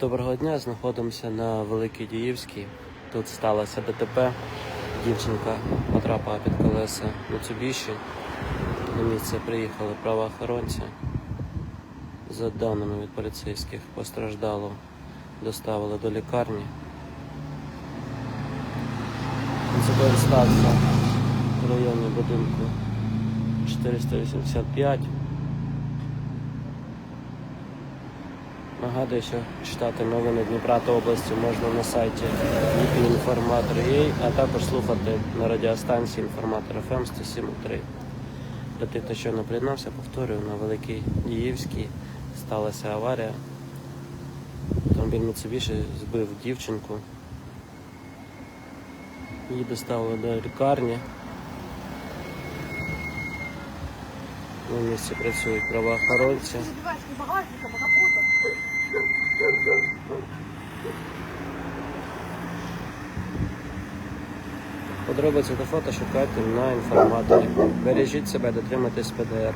Доброго дня, знаходимося на Великій Діївській. Тут сталося ДТП. Дівчинка потрапила під колеса Mitsubishi. На місце приїхали правоохоронці. За даними від поліцейських, постраждалу доставили до лікарні. Інцидент стався в районі будинку 485. Нагадую, що читати новини Дніпра та області можна на сайті dpinformator.ua, а також слухати на радіостанції інформатор FM 107.3. Для тих, хто щойно приєднався, повторюю, на Великій Діївській сталася аварія. Автомобіль Mitsubishi збив дівчинку. Її доставили до лікарні. На місці працюють правоохоронці. Подробиці та фото шукайте на інформаторі. Бережіть себе, дотримуйтесь ПДР.